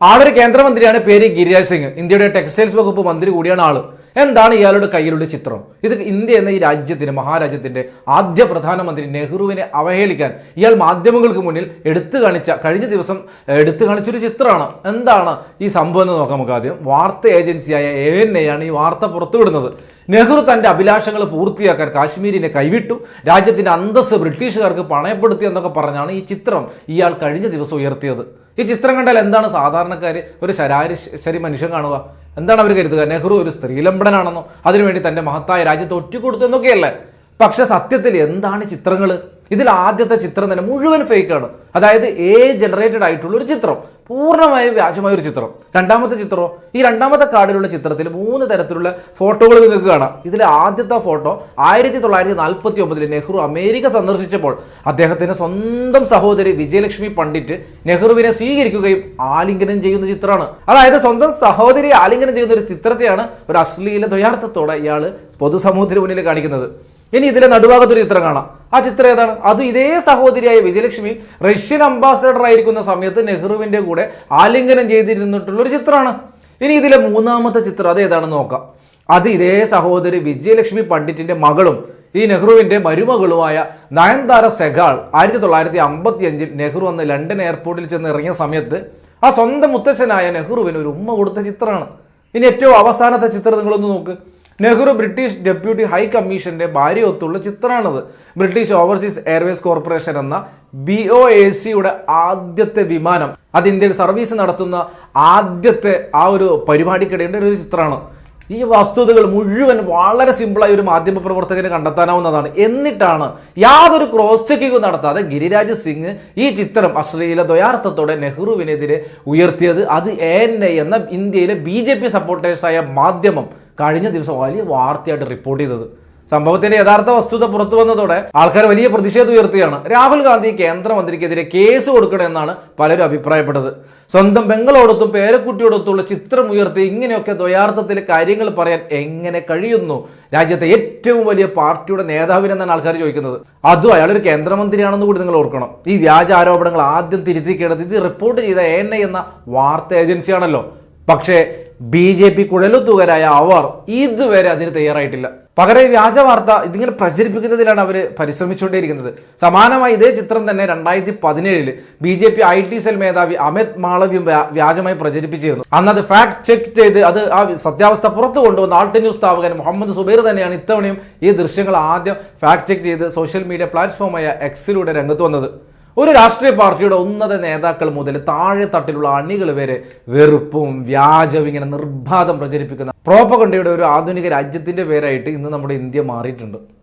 ആളൊരു കേന്ദ്രമന്ത്രിയാണ് പേര് ഗിരിരാജ് സിംഗ്. ഇന്ത്യയുടെ ടെക്സ്റ്റൈൽസ് വകുപ്പ് മന്ത്രി കൂടിയാണ് ആൾ. എന്താണ് ഇയാളുടെ കയ്യിലുള്ള ചിത്രം? ഇത് ഇന്ത്യ എന്ന ഈ രാജ്യത്തിന് മഹാരാജ്യത്തിന്റെ ആദ്യ പ്രധാനമന്ത്രി നെഹ്റുവിനെ അവഹേളിക്കാൻ ഇയാൾ മാധ്യമങ്ങൾക്ക് മുന്നിൽ എടുത്തു കാണിച്ച കഴിഞ്ഞ ദിവസം എടുത്തു കാണിച്ചൊരു ചിത്രമാണ്. എന്താണ് ഈ സംഭവം എന്ന് നോക്കാം നമുക്ക് ആദ്യം. വാർത്ത ഏജൻസിയായ എ എൻ എ ആണ് ഈ വാർത്ത പുറത്തുവിടുന്നത്. നെഹ്റു തന്റെ അഭിലാഷങ്ങൾ പൂർത്തിയാക്കാൻ കാശ്മീരിനെ കൈവിട്ടു. രാജ്യത്തിന്റെ അന്തസ് ബ്രിട്ടീഷുകാർക്ക് പണയപ്പെടുത്തി എന്നൊക്കെ പറഞ്ഞാണ് ഈ ചിത്രം ഇയാൾ കഴിഞ്ഞ ദിവസം ഉയർത്തിയത്. ഈ ചിത്രം കണ്ടാൽ എന്താണ് സാധാരണക്കാർ ഒരു ശരാശരി ശരി മനുഷ്യൻ കാണുക? എന്താണ് അവർ കരുതുക? നെഹ്റു ഒരു സ്ത്രീലംബടനാണെന്നോ അതിനുവേണ്ടി തന്റെ മഹത്തായ രാജ്യത്തെ ഒറ്റുകൊടുത്തു എന്നൊക്കെയല്ലേ പക്ഷെ സത്യത്തിൽ എന്താണ് ചിത്രങ്ങൾ ഇതിൽ ആദ്യത്തെ ചിത്രം തന്നെ മുഴുവൻ ഫേക്കാണ് അതായത് എ ജനറേറ്റഡ് ആയിട്ടുള്ള ഒരു ചിത്രം. പൂർണമായും വ്യാജമായ ഒരു ചിത്രം. രണ്ടാമത്തെ ചിത്രമോ? ഈ രണ്ടാമത്തെ കാർഡിലുള്ള ചിത്രത്തിൽ മൂന്ന് തരത്തിലുള്ള ഫോട്ടോകൾ നിങ്ങൾക്ക് കാണാം. ഇതിലെ ആദ്യത്തെ ഫോട്ടോ ആയിരത്തി തൊള്ളായിരത്തി നാൽപ്പത്തി ഒമ്പതിൽ നെഹ്റു അമേരിക്ക സന്ദർശിച്ചപ്പോൾ അദ്ദേഹത്തിന്റെ സ്വന്തം സഹോദരി വിജയലക്ഷ്മി പണ്ഡിറ്റ് നെഹ്റുവിനെ സ്വീകരിക്കുകയും ആലിംഗനം ചെയ്യുന്ന ചിത്രമാണ്. അതായത് സ്വന്തം സഹോദരി ആലിംഗനം ചെയ്യുന്ന ഒരു ചിത്രത്തെയാണ് ഒരു അശ്ലീല ദ്വയാർത്ഥത്തോടെ ഇയാൾ പൊതുസമൂഹത്തിന് മുന്നിൽ കാണിക്കുന്നത്. ഇനി ഇതിലെ നടുഭാഗത്തൊരു ചിത്രം കാണാം. ആ ചിത്രം ഏതാണ്? അത് ഇതേ സഹോദരിയായ വിജയലക്ഷ്മി റഷ്യൻ അംബാസഡർ ആയിരിക്കുന്ന സമയത്ത് നെഹ്റുവിന്റെ കൂടെ ആലിംഗനം ചെയ്തിരുന്നിട്ടുള്ള ഒരു ചിത്രമാണ്. ഇനി ഇതിലെ മൂന്നാമത്തെ ചിത്രം അത് ഏതാണെന്ന് നോക്കാം. അത് ഇതേ സഹോദരി വിജയലക്ഷ്മി പണ്ഡിറ്റിന്റെ മകളും ഈ നെഹ്റുവിന്റെ മരുമകളുമായ നയൻതാര സെഗാൾ ആയിരത്തി തൊള്ളായിരത്തി അമ്പത്തി അഞ്ചിൽ നെഹ്റു അന്ന് ലണ്ടൻ എയർപോർട്ടിൽ ചെന്ന് ഇറങ്ങിയ സമയത്ത് ആ സ്വന്തം മുത്തച്ഛനായ നെഹ്റുവിന് ഒരു ഉമ്മ കൊടുത്ത ചിത്രമാണ്. ഇനി ഏറ്റവും അവസാനത്തെ ചിത്രം നിങ്ങളൊന്ന് നോക്ക്. നെഹ്റു ബ്രിട്ടീഷ് ഡെപ്യൂട്ടി ഹൈ കമ്മീഷന്റെ ഭാര്യയൊത്തുള്ള ചിത്രമാണത്. ബ്രിട്ടീഷ് ഓവർസീസ് എയർവേസ് കോർപ്പറേഷൻ എന്ന ബി ഒ എ സിയുടെ ആദ്യത്തെ വിമാനം. അത് ഇന്ത്യയിൽ സർവീസ് നടത്തുന്ന ആദ്യത്തെ ആ ഒരു പരിപാടിക്കിടേണ്ട ഒരു ചിത്രമാണ്. ഈ വസ്തുതകൾ മുഴുവൻ വളരെ സിമ്പിളായി ഒരു മാധ്യമ പ്രവർത്തകന് കണ്ടെത്താനാവുന്നതാണ്. എന്നിട്ടാണ് യാതൊരു ക്രോസ് ചെക്കിങ്ങും നടത്താതെ ഗിരിരാജ് സിംഗ് ഈ ചിത്രം അശ്ലീല ദ്വയാർത്ഥത്തോടെ നെഹ്റുവിനെതിരെ ഉയർത്തിയത്. അത് എ എൻ എ എന്ന ഇന്ത്യയിലെ ബി ജെ പി സപ്പോർട്ടേഴ്സായ മാധ്യമം. കഴിഞ്ഞ ദിവസം വലിയ വാർത്തയായിട്ട് റിപ്പോർട്ട് ചെയ്തത്. സംഭവത്തിന്റെ യഥാർത്ഥ വസ്തുത പുറത്തു വന്നതോടെ ആൾക്കാർ വലിയ പ്രതിഷേധം ഉയർത്തുകയാണ്. രാഹുൽ ഗാന്ധി കേന്ദ്രമന്ത്രിക്കെതിരെ കേസ് കൊടുക്കണമെന്നാണ് പലരും അഭിപ്രായപ്പെട്ടത്. സ്വന്തം പെങ്ങളോടൊത്തും പേരക്കുട്ടിയോടൊത്തുള്ള ചിത്രം ഉയർത്തി ഇങ്ങനെയൊക്കെ ദ്വയാർത്ഥത്തിൽ കാര്യങ്ങൾ പറയാൻ എങ്ങനെ കഴിയുന്നു? രാജ്യത്തെ ഏറ്റവും വലിയ പാർട്ടിയുടെ നേതാവിനെന്നാണ് ആൾക്കാർ ചോദിക്കുന്നത്. അതും അയാളൊരു കേന്ദ്രമന്ത്രിയാണെന്ന് കൂടി നിങ്ങൾ ഓർക്കണം. ഈ വ്യാജ ആരോപണങ്ങൾ ആദ്യം തിരുത്തിക്കേണ്ടത് ഇത് റിപ്പോർട്ട് ചെയ്ത എൻ എന്ന വാർത്താ ഏജൻസിയാണല്ലോ. പക്ഷേ ബി ജെ പി കുഴലുത്തുകരായ അവർ ഇതുവരെ അതിന് തയ്യാറായിട്ടില്ല. പകരം വ്യാജ വാർത്ത ഇതിങ്ങനെ പ്രചരിപ്പിക്കുന്നതിലാണ് അവർ പരിശ്രമിച്ചുകൊണ്ടേയിരിക്കുന്നത്. സമാനമായി ഇതേ ചിത്രം തന്നെ രണ്ടായിരത്തി പതിനേഴിൽ B J P I T cell മേധാവി അമിത് മാളവ്യം വ്യാജമായി പ്രചരിപ്പിച്ചിരുന്നു. അന്ന് അത് ഫാക്ട് ചെക്ക് ചെയ്ത് അത് ആ സത്യാവസ്ഥ പുറത്തു കൊണ്ടുവന്ന ആൾട്ട് ന്യൂസ് സ്ഥാപകൻ മുഹമ്മദ് സുബൈർ തന്നെയാണ് ഇത്തവണയും ഈ ദൃശ്യങ്ങൾ ആദ്യം ഫാക്ട് ചെക്ക് ചെയ്ത് സോഷ്യൽ മീഡിയ പ്ലാറ്റ്ഫോമായ എക്സിലൂടെ രംഗത്ത് വന്നത്. ഒരു രാഷ്ട്രീയ പാർട്ടിയുടെ ഉന്നത നേതാക്കൾ മുതൽ താഴെ തട്ടിലുള്ള അണികൾ വരെ വെറുപ്പും വ്യാജവും ഇങ്ങനെ നിർബാധം പ്രചരിപ്പിക്കുന്ന പ്രോപ്പകണ്ടയുടെ ഒരു ആധുനിക രാജ്യത്തിന്റെ പേരായിട്ട് ഇന്ന് നമ്മുടെ ഇന്ത്യ മാറിയിട്ടുണ്ട്.